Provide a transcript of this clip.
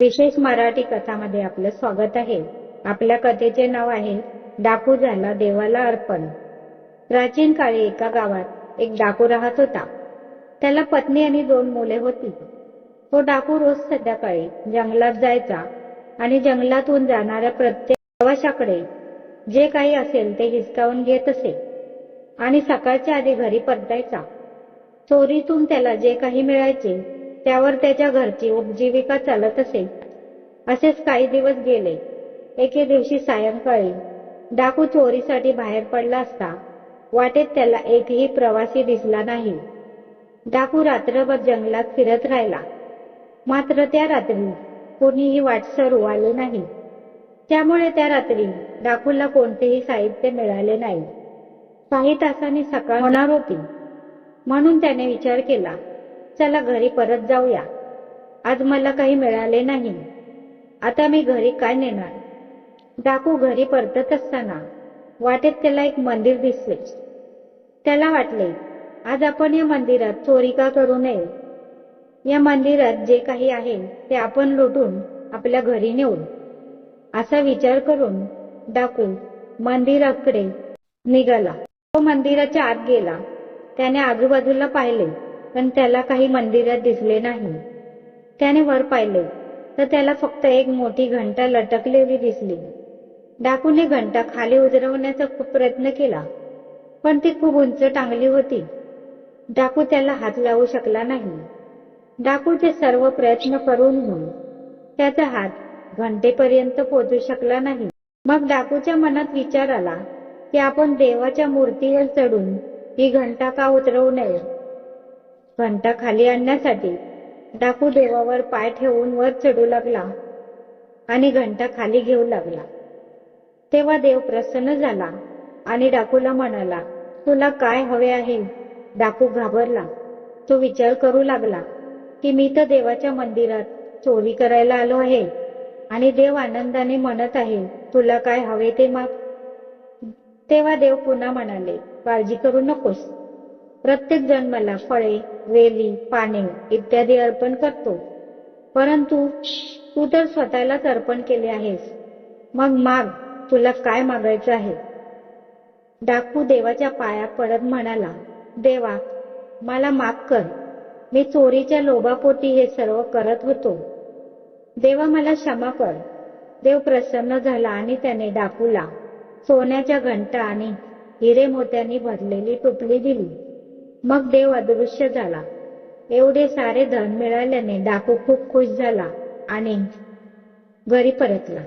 विशेष मराठी कथामध्ये आपलं स्वागत आहे. आपल्या कथेचे नाव आहे डाकू झाला देवाला अर्पण. प्राचीन काळी एका गावात एक डाकू राहत होता. त्याला पत्नी आणि दोन मुले होती. तो डाकू रोज संध्याकाळी जंगलात जायचा आणि जंगलातून जाणाऱ्या प्रत्येक प्रवाशाकडे जे काही असेल ते हिसकावून घेत असे आणि सकाळच्या आधी घरी परतायचा. चोरीतून त्याला जे काही मिळायचे त्यावर त्याच्या घरची उपजीविका चालत असे. असेच काही दिवस गेले. एके दिवशी सायंकाळी डाकू चोरीसाठी बाहेर पडला असता वाटेत त्याला एकही प्रवासी दिसला नाही. डाकू रात्रभर जंगलात फिरत राहिला. मात्र त्या रात्री कोणीही वाटसरू आले नाही. त्यामुळे त्या रात्री डाकूला कोणतेही साहित्य मिळाले नाही. काही तासांनी सकाळ होणार होती. म्हणून त्याने विचार केला चला घरी परत जाऊया. आज मला काही मिळाले नाही. आता मी घरी काय नेणार? डाकू घरी परतत असताना वाटेत त्याला एक मंदिर दिसले. त्याला वाटले आज आपण या मंदिरात चोरी का करू नये? या मंदिरात जे काही आहे ते आपण लुटून आपल्या घरी नेऊ असा विचार करून डाकू मंदिराकडे निघाला. तो मंदिराच्या आत गेला. त्याने आजूबाजूला पाहिले. पण त्याला काही मंदिरात दिसले नाही. त्याने वर पाहिले तर त्याला फक्त एक मोठी घंटा लटकलेली दिसली. डाकूने घंटा खाली उतरवण्याचा खूप प्रयत्न केला पण ती खूप उंच टांगली होती. डाकू त्याला हात लावू शकला नाही. डाकूचे सर्व प्रयत्न करून त्याचा हात घंटेपर्यंत पोचू शकला नाही. मग डाकूच्या मनात विचार आला की आपण देवाच्या मूर्तीवर चढून ही घंटा का उतरवू नये? घंटा खाली आणण्यासाठी डाकू देवावर पाय ठेवून वर चढू लागला आणि घंटा खाली घेऊ लागला. तेव्हा देव प्रसन्न झाला आणि डाकूला म्हणाला तुला काय हवे आहे? डाकू घाबरला. तो विचार करू लागला की मी तर देवाच्या मंदिरात चोरी करायला आलो आहे आणि देव आनंदाने म्हणत आहे तुला काय हवे ते माग तेव्हा देव पुन्हा म्हणाले काळजी करू नकोस. प्रत्येक जण मला फळे वेली पाने इत्यादी अर्पण करतो. परंतु तू तर स्वतःलाच अर्पण केले आहेस. मग माग तुला काय मागायचं आहे? डाकू देवाच्या पाया पडत म्हणाला देवा मला माफ कर. मी चोरीच्या लोभापोटी हे सर्व करत होतो. देवा मला क्षमा कर. देव प्रसन्न झाला आणि त्याने डाकूला सोन्याच्या घंटा आणि हिरे मोत्यांनी भरलेली टोपली दिली. मग देव अदृश्य झाला. एवढे सारे धन मिळाल्याने डाकू खूप खुश झाला आणि घरी परतला.